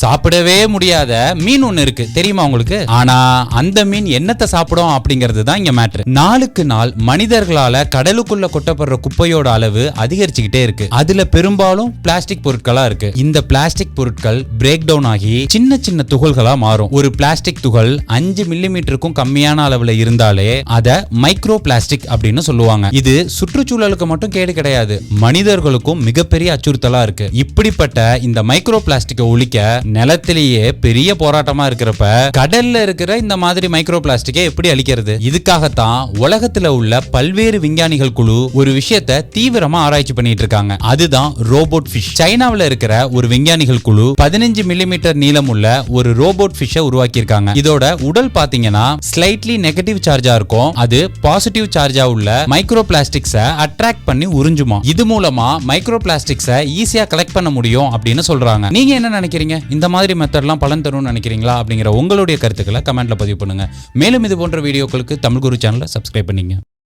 சாப்பிடவே முடியாத மீன் ஒண்ணு இருக்கு. தெரியுமா உங்களுக்கு? ஆனா அந்த மீன் என்னத்தை சாப்பிடும் அப்படிங்கிறது தான் இங்க மேட்ரு நாளுக்கு நாள் மனிதர்களால கடலுக்குள்ள கொட்டப்படுற குப்பையோட அளவு அதிகரிச்சுக்கிட்டே இருக்கு. அதுல பெரும்பாலும் பிளாஸ்டிக் பொருட்களா இருக்கு. இந்த பிளாஸ்டிக் பொருட்கள் பிரேக் டவுன் ஆகி சின்ன சின்ன துகள்களா மாறும். ஒரு பிளாஸ்டிக் துகள் அஞ்சு மில்லிமீட்டருக்கும் கம்மியான அளவுல இருந்தாலே அத மைக்ரோ பிளாஸ்டிக் அப்படின்னு சொல்லுவாங்க. இது சுற்றுச்சூழலுக்கு மட்டும் கேடு கிடையாது. மனிதர்களுக்கும் மிகப்பெரிய அச்சுறுத்தலா இருக்கு. இப்படிப்பட்ட இந்த மைக்ரோ பிளாஸ்டிக்கை ஒழிக்க நிலத்திலேயே பெரிய போராட்டமா இருக்கிறப்ப கடல்ல இருக்கிற இந்த மாதிரி மைக்ரோ பிளாஸ்டிக்கை எப்படி அழிக்கிறது? இதுக்காகத்தான் உலகத்துல உள்ள பல்வேறு விஞ்ஞானிகள் குழு ஒரு விஷயத்தை தீவிரமா ஆராய்ச்சி பண்ணிட்டு இருக்காங்க. அதுதான் ரோபோட் ஃபிஷ் சைனாவில் இருக்கிற ஒரு விஞ்ஞானிகள் குழு பதினஞ்சு மில்லிமீட்டர் நீளம் உள்ள ஒரு ரோபோட் ஃபிஷ்ஷை உருவாக்கி இருக்காங்க இதோட உடல் பாத்தீங்கன்னா ஸ்லைட்லி நெகட்டிவ் சார்ஜா இருக்கும். அது பாசிட்டிவ் சார்ஜா உள்ள மைக்ரோ பிளாஸ்டிக்ஸை அட்ராக்ட் பண்ணி உறிஞ்சுமா? இது மூலமா மைக்ரோ பிளாஸ்டிக்ஸை ஈஸியா கலெக்ட் பண்ண முடியும் அப்படின்னு சொல்றாங்க. நீங்க என்ன நினைக்கிறீங்க? இந்த மாதிரி மெத்தட்லாம் பலன் தரும்னு நினைக்கிறீங்களா அப்படிங்கிற உங்களுடைய கருத்துக்களை கமெண்ட்டில் பதிவு பண்ணுங்கள் மேலும் இது போன்ற வீடியோக்களுக்கு தமிழ் குரு சேனலை சப்ஸ்கிரைப் பண்ணிங்க.